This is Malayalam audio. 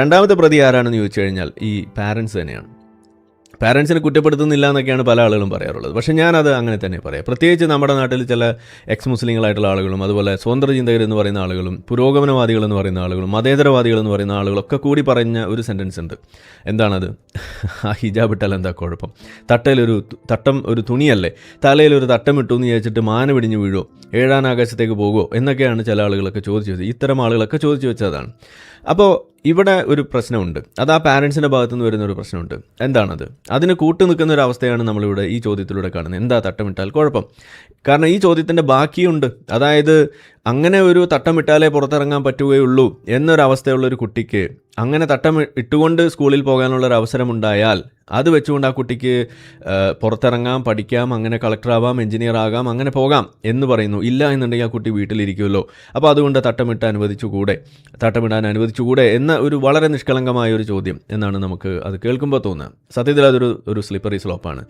രണ്ടാമത്തെ പ്രതി ആരാണെന്ന് ചോദിച്ചു കഴിഞ്ഞാൽ ഈ പാരൻസ് തന്നെയാണ്. പാരൻസിനെ കുറ്റപ്പെടുത്തുന്നില്ല എന്നൊക്കെയാണ് പല ആളുകളും പറയാറുള്ളത്. പക്ഷേ ഞാനത് അങ്ങനെ തന്നെ പറയാം. പ്രത്യേകിച്ച് നമ്മുടെ നാട്ടിൽ ചില എക്സ് മുസ്ലിങ്ങളായിട്ടുള്ള ആളുകളും അതുപോലെ സ്വതന്ത്ര ചിന്തകരെന്ന് പറയുന്ന ആളുകളും പുരോഗമനവാദികൾ എന്ന് പറയുന്ന ആളുകളും മതേതരവാദികൾ എന്ന് പറയുന്ന ആളുകളൊക്കെ കൂടി പറഞ്ഞ ഒരു സെന്റൻസ് ഉണ്ട്. എന്താണത്? ആ ഹിജാബ് ഇട്ടാൽ എന്താ കുഴപ്പം? തട്ടയിലൊരു തട്ടം ഒരു തുണിയല്ലേ? തലയിൽ ഒരു തട്ടം ഇട്ടു എന്ന് ചോദിച്ചിട്ട് മാന പിടിഞ്ഞ് വീഴോ ഏഴാൻ ആകാശത്തേക്ക് പോകുമോ എന്നൊക്കെയാണ് ചില ആളുകളൊക്കെ ചോദിച്ചു വെച്ചത്. ഇത്തരം ആളുകളൊക്കെ ചോദിച്ചു വെച്ചതാണ്. അപ്പോൾ ഇവിടെ ഒരു പ്രശ്നമുണ്ട്. അത് ആ പാരൻസിന്റെ ഭാഗത്തു നിന്ന് വരുന്ന ഒരു പ്രശ്നമുണ്ട്. എന്താണത്? അതിന് കൂട്ടു നിൽക്കുന്ന ഒരു അവസ്ഥയാണ് നമ്മളിവിടെ ഈ ചോദ്യത്തിലൂടെ കാണുന്നത്. എന്താ തട്ടമിട്ടാൽ കുഴപ്പം? കാരണം ഈ ചോദ്യത്തിന്റെ ബാക്കിയുണ്ട്. അതായത് അങ്ങനെ ഒരു തട്ടമിട്ടാലേ പുറത്തിറങ്ങാൻ പറ്റുകയുള്ളൂ എന്നൊരവസ്ഥയുള്ള ഒരു കുട്ടിക്ക് അങ്ങനെ തട്ടം ഇട്ടുകൊണ്ട് സ്കൂളിൽ പോകാനുള്ള ഒരു അവസരമുണ്ടായാൽ അത് വെച്ചുകൊണ്ട് ആ കുട്ടിക്ക് പുറത്തിറങ്ങാം പഠിക്കാം അങ്ങനെ കളക്ടറാവാം എഞ്ചിനീയർ ആകാം അങ്ങനെ പോകാം എന്ന് പറയുന്നു. ഇല്ല എന്നുണ്ടെങ്കിൽ ആ കുട്ടി വീട്ടിലിരിക്കുമല്ലോ. അപ്പോൾ അതുകൊണ്ട് തട്ടമിട്ട് അനുവദിച്ചുകൂടെ? തട്ടമിടാൻ അനുവദിച്ചുകൂടെ എന്ന ഒരു വളരെ നിഷ്കളങ്കമായ ഒരു ചോദ്യം എന്നാണ് നമുക്ക് അത് കേൾക്കുമ്പോൾ തോന്നുക. സത്യത്തിൽ അതൊരു ഒരു സ്ലിപ്പറി സ്ലോപ്പാണ്